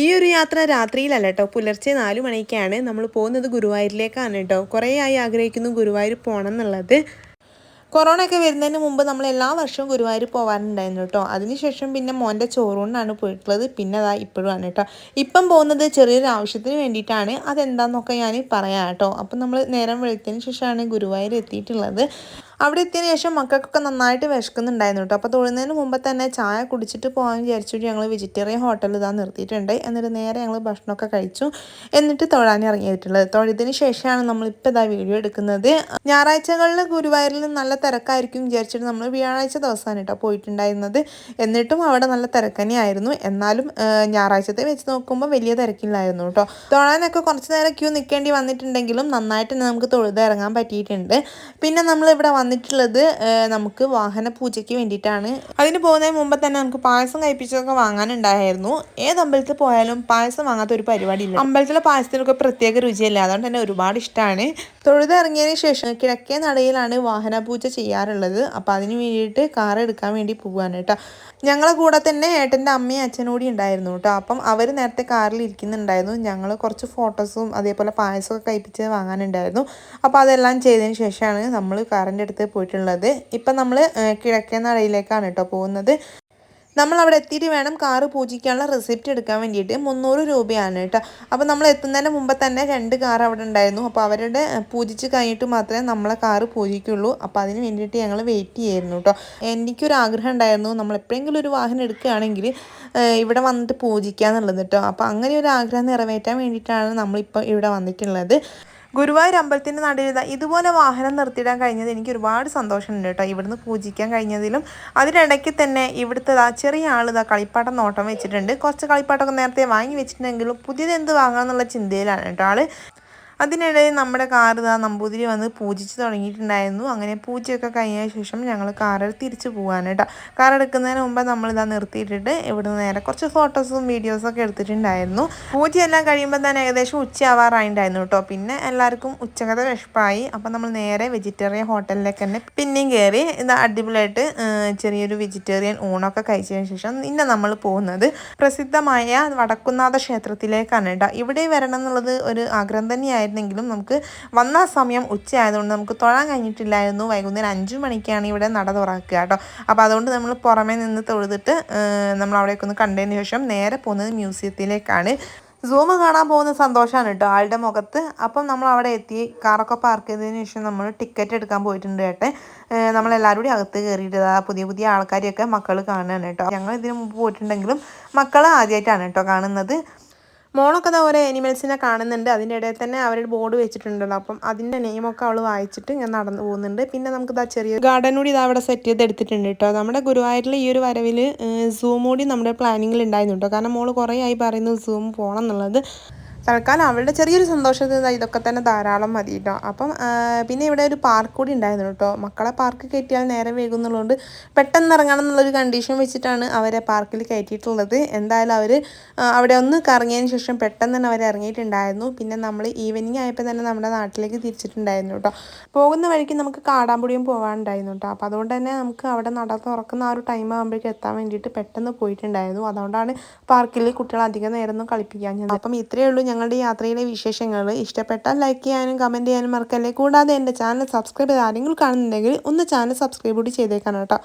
ഈ ഒരു യാത്ര രാത്രിയിലല്ല കേട്ടോ പുലർച്ചെ നാലു മണിക്കാണ് നമ്മൾ പോകുന്നത് ഗുരുവായൂരിലേക്കാണ് കേട്ടോ കുറേ ആയി ആഗ്രഹിക്കുന്നു ഗുരുവായൂർ പോകണം എന്നുള്ളത്. കൊറോണ ഒക്കെ വരുന്നതിന് മുമ്പ് നമ്മൾ എല്ലാ വർഷവും ഗുരുവായൂർ പോകാറുണ്ടായിരുന്നു കേട്ടോ അതിനുശേഷം പിന്നെ മോന്റെ ചോറുകൊണ്ടാണ് പോയിട്ടുള്ളത്. പിന്നെ അതാ ഇപ്പോഴുമാണ് കേട്ടോ ഇപ്പം പോകുന്നത് ചെറിയൊരു ആവശ്യത്തിന് വേണ്ടിയിട്ടാണ്. അതെന്താണെന്നൊക്കെ ഞാൻ പറയാം കേട്ടോ അപ്പം നമ്മൾ നേരം വെളുത്തതിന് ശേഷമാണ് ഗുരുവായൂർ എത്തിയിട്ടുള്ളത്. അവിടെ എത്തിയതിന് ശേഷം മക്കൾക്കൊക്കെ നന്നായിട്ട് വിശക്കുന്നുണ്ടായിരുന്നു കേട്ടോ. അപ്പോൾ തൊഴുന്നതിന് മുമ്പ് തന്നെ ചായ കുടിച്ചിട്ട് പോകാൻ വിചാരിച്ചിട്ട് ഞങ്ങൾ വെജിറ്റേറിയൻ ഹോട്ടൽ ഇതാ നിർത്തിയിട്ടുണ്ട്. എന്നിട്ട് നേരെ ഞങ്ങൾ ഭക്ഷണമൊക്കെ കഴിച്ചു. എന്നിട്ട് തൊഴാൻ ഇറങ്ങിയിട്ടുള്ളത്. തൊഴുതിന് ശേഷമാണ് നമ്മളിപ്പോൾ ഇതാ വീഡിയോ എടുക്കുന്നത്. ഞായറാഴ്ചകളിൽ ഗുരുവായൂരിൽ നല്ല തിരക്കായിരിക്കും വിചാരിച്ചിട്ട് നമ്മൾ വ്യാഴാഴ്ച ദിവസമാണ് കേട്ടോ പോയിട്ടുണ്ടായിരുന്നത്. എന്നിട്ടും അവിടെ നല്ല തിരക്കനെയായിരുന്നു എന്നാലും ഞായറാഴ്ചത്തെ വെച്ച് നോക്കുമ്പോൾ വലിയ തിരക്കില്ലായിരുന്നു കേട്ടോ. തൊഴാനൊക്കെ കുറച്ച് നേരം ക്യൂ നിൽക്കേണ്ടി വന്നിട്ടുണ്ടെങ്കിലും നന്നായിട്ട് നമുക്ക് തൊഴുത് ഇറങ്ങാൻ പറ്റിയിട്ടുണ്ട്. പിന്നെ നമ്മൾ നമ്മളിവിടെ വന്നിട്ടുള്ളത് നമുക്ക് വാഹന പൂജയ്ക്ക് വേണ്ടിയിട്ടാണ്. അതിന് പോകുന്നതിന് മുമ്പ് തന്നെ നമുക്ക് പായസം കഴിപ്പിച്ചതൊക്കെ വാങ്ങാനുണ്ടായിരുന്നു. ഏത് അമ്പലത്തിൽ പോയാലും പായസം വാങ്ങാത്ത ഒരു പരിപാടി ഇല്ല അമ്പലത്തിലെ പായസത്തിനൊക്കെ പ്രത്യേക രുചിയല്ല? അതുകൊണ്ട് തന്നെ ഒരുപാട് ഇഷ്ടമാണ് തൊഴുതിറങ്ങിയതിന് ശേഷം കിഴക്കേ നടയിലാണ് വാഹന പൂജ ചെയ്യാറുള്ളത്. അപ്പം അതിന് വേണ്ടിയിട്ട് കാർ എടുക്കാൻ വേണ്ടി പോവാണ് കേട്ടോ ഞങ്ങളെ കൂടെ തന്നെ ഏട്ടന്റെ അമ്മയും അച്ഛനും കൂടി ഉണ്ടായിരുന്നു കേട്ടോ അപ്പം അവർ നേരത്തെ കാറിൽ ഇരിക്കുന്നുണ്ടായിരുന്നു. ഞങ്ങൾ കുറച്ച് ഫോട്ടോസും അതേപോലെ പായസമൊക്കെ കഴിപ്പിച്ച് വാങ്ങാനുണ്ടായിരുന്നു. അപ്പോൾ അതെല്ലാം ചെയ്തതിന് ശേഷമാണ് നമ്മൾ കാറിന്റെ അടുത്ത് പോയിട്ടുള്ളത്. ഇപ്പം നമ്മൾ കിഴക്കേ നടയിലേക്കാണ് കേട്ടോ പോകുന്നത്. നമ്മൾ അവിടെ എത്തിയിട്ട് വേണം കാറ് പൂജിക്കാനുള്ള റെസിപ്റ്റ് എടുക്കാൻ വേണ്ടിയിട്ട്. മുന്നൂറ് രൂപയാണ് കേട്ടോ അപ്പോൾ നമ്മൾ എത്തുന്നതിന് മുമ്പ് തന്നെ രണ്ട് കാർ അവിടെ ഉണ്ടായിരുന്നു. അപ്പോൾ അവരുടെ പൂജിച്ച് കഴിഞ്ഞിട്ട് മാത്രമേ നമ്മളെ കാറ് പൂജിക്കുള്ളൂ. അപ്പോൾ അതിന് വേണ്ടിയിട്ട് ഞങ്ങൾ വെയിറ്റ് ചെയ്യായിരുന്നു കേട്ടോ എനിക്കൊരു ആഗ്രഹം ഉണ്ടായിരുന്നു. നമ്മൾ എപ്പോഴെങ്കിലും ഒരു വാഹനം എടുക്കുകയാണെങ്കിൽ ഇവിടെ വന്നിട്ട് പൂജിക്കുക എന്നുള്ളത് കേട്ടോ അപ്പോൾ അങ്ങനെ ഒരു ആഗ്രഹം നിറവേറ്റാൻ വേണ്ടിയിട്ടാണ് നമ്മളിപ്പോൾ ഇവിടെ വന്നിട്ടുള്ളത്. ഗുരുവായൂർ അമ്പലത്തിന്റെ നടുവിൽ ഇതുപോലെ വാഹനം നിർത്തിയിടാൻ കഴിഞ്ഞത് എനിക്ക് ഒരുപാട് സന്തോഷമുണ്ട് കേട്ടോ. ഇവിടുന്ന് പൂജിക്കാൻ കഴിഞ്ഞതിലും അതിനിടയ്ക്ക് തന്നെ ഇവിടുത്തെ ചെറിയ ആൾ ഇതാ കളിപ്പാട്ടം നോട്ടം വെച്ചിട്ടുണ്ട്. കുറച്ച് കളിപ്പാട്ടമൊക്കെ നേരത്തെ വാങ്ങി വെച്ചിട്ടുണ്ടെങ്കിലും പുതിയത് എന്ത് വാങ്ങാമെന്നുള്ള ചിന്തയിലാണ് കേട്ടോ ആൾ അതിനിടയിൽ നമ്മുടെ കാർ ഇതാ നമ്പൂതിരി വന്ന് പൂജിച്ച് തുടങ്ങിയിട്ടുണ്ടായിരുന്നു. അങ്ങനെ പൂജയൊക്കെ കഴിഞ്ഞ ശേഷം ഞങ്ങൾ കാറിൽ തിരിച്ചു പോകാൻ കാർ എടുക്കുന്നതിന് മുമ്പ് നമ്മളിതാ നിർത്തിയിട്ടിട്ട് ഇവിടുന്ന് നേരെ കുറച്ച് ഫോട്ടോസും വീഡിയോസൊക്കെ എടുത്തിട്ടുണ്ടായിരുന്നു. പൂജയെല്ലാം കഴിയുമ്പോൾ തന്നെ ഏകദേശം ഉച്ചയാവാറായിട്ടുണ്ടായിരുന്നു കേട്ടോ പിന്നെ എല്ലാവർക്കും ഉച്ചകത്തെ വിഷപ്പായി അപ്പം നമ്മൾ നേരെ വെജിറ്റേറിയൻ ഹോട്ടലിലേക്ക് തന്നെ പിന്നെയും കയറി ഇത് അടിപൊളിയായിട്ട് ചെറിയൊരു വെജിറ്റേറിയൻ ഊണൊക്കെ കഴിച്ചതിന് ശേഷം ഇന്ന് നമ്മൾ പോകുന്നത് പ്രസിദ്ധമായ വടക്കുന്നാഥ ക്ഷേത്രത്തിലേക്കാണ് കേട്ടോ ഇവിടെ വരണം എന്നുള്ളത് ഒരു ആഗ്രഹം തന്നെയായിരുന്നു. ആയിരുന്നെങ്കിലും നമുക്ക് വന്ന സമയം ഉച്ചയായതുകൊണ്ട് നമുക്ക് തൊഴാൻ കഴിഞ്ഞിട്ടില്ലായിരുന്നു. വൈകുന്നേരം അഞ്ചു മണിക്കാണ് ഇവിടെ നട തുറക്കുക കേട്ടോ. അപ്പോൾ അതുകൊണ്ട് നമ്മൾ പുറമേ നിന്ന് തൊഴുതിട്ട് നമ്മൾ അവിടേക്ക് ഒന്ന് കണ്ടതിന് ശേഷം നേരെ പോകുന്നത് മ്യൂസിയത്തിലേക്കാണ്. സൂം കാണാൻ പോകുന്ന സന്തോഷമാണ് കേട്ടോ ആളുടെ മുഖത്ത്. അപ്പം നമ്മൾ അവിടെ എത്തി. കാറൊക്കെ പാർക്ക് ചെയ്തതിന് ശേഷം നമ്മൾ ടിക്കറ്റ് എടുക്കാൻ പോയിട്ടുണ്ട് കേട്ടെ. നമ്മളെല്ലാവരും കൂടി അകത്ത് കയറിയിട്ട് പുതിയ പുതിയ ആൾക്കാരെയൊക്കെ മക്കൾ കാണുകയാണ് കേട്ടോ. ഞങ്ങൾ ഇതിന് മുമ്പ് പോയിട്ടുണ്ടെങ്കിലും മക്കൾ ആദ്യമായിട്ടാണ് കേട്ടോ കാണുന്നത്. മോളൊക്കെ അതാ ഓരോ അനിമൽസിനെ കാണുന്നുണ്ട്. അതിന്റെ ഇടയിൽ തന്നെ അവരുടെ ബോർഡ് വെച്ചിട്ടുണ്ടല്ലോ. അപ്പം അതിന്റെ നെയിമൊക്കെ അവൾ വായിച്ചിട്ട് ഞാൻ നടന്നു പോകുന്നുണ്ട്. പിന്നെ നമുക്ക് ഇതാ ചെറിയ ഗാർഡൻ കൂടി ഇത് അവിടെ സെറ്റ് ചെയ്ത് എടുത്തിട്ടുണ്ട് കേട്ടോ. നമ്മുടെ ഗുരുവായൂരിൽ ഈ ഒരു വരവിൽ സൂം കൂടി നമ്മുടെ പ്ലാനിങ്ങിൽ ഉണ്ടായിരുന്നു കേട്ടോ. കാരണം മോൾ കുറേ ആയി പറയുന്നു സൂം പോകണം എന്നുള്ളത്. തൽക്കാലം അവളുടെ ചെറിയൊരു സന്തോഷത്തിന് ഇതൊക്കെ തന്നെ ധാരാളം മതി കേട്ടോ അപ്പം പിന്നെ ഇവിടെ ഒരു പാർക്ക് കൂടി ഉണ്ടായിരുന്നു കേട്ടോ. മക്കളെ പാർക്ക് കയറ്റിയാൽ നേരെ വേകുന്നുള്ളതുകൊണ്ട് പെട്ടെന്ന് ഇറങ്ങണം എന്നുള്ളൊരു കണ്ടീഷൻ വെച്ചിട്ടാണ് അവരെ പാർക്കിൽ കയറ്റിയിട്ടുള്ളത്. എന്തായാലും അവർ അവിടെ ഒന്ന് കറങ്ങിയതിന് ശേഷം പെട്ടെന്ന് തന്നെ അവർ ഇറങ്ങിയിട്ടുണ്ടായിരുന്നു. പിന്നെ നമ്മൾ ഈവനിങ് ആയപ്പോൾ തന്നെ നമ്മുടെ നാട്ടിലേക്ക് തിരിച്ചിട്ടുണ്ടായിരുന്നു കേട്ടോ. പോകുന്ന വഴിക്ക് നമുക്ക് കാടാമ്പുടിയും പോകാനുണ്ടായിരുന്നു കേട്ടോ. അപ്പോൾ അതുകൊണ്ട് തന്നെ നമുക്ക് അവിടെ നട തുറക്കുന്ന ആ ഒരു ടൈം ആകുമ്പോഴേക്കും എത്താൻ വേണ്ടിയിട്ട് പെട്ടെന്ന് പോയിട്ടുണ്ടായിരുന്നു. അതുകൊണ്ടാണ് പാർക്കിൽ കുട്ടികൾ അധികം നേരം ഒന്നും കളിപ്പിക്കാൻ അപ്പം ഇത്രയേ ഉള്ളൂ ഞങ്ങളുടെ യാത്രയിലെ വിശേഷങ്ങൾ ഇഷ്ടപ്പെട്ടാൽ ലൈക്ക് ചെയ്യാനും കമന്റ് ചെയ്യാനും മറക്കല്ലേ? കൂടാതെ എന്റെ ചാനൽ സബ്സ്ക്രൈബ് ചെയ്ത് ആരെങ്കിലും കാണുന്നുണ്ടെങ്കിൽ ഒന്ന് ചാനൽ സബ്സ്ക്രൈബ് കൂടി ചെയ്തേക്കണം കേട്ടോ.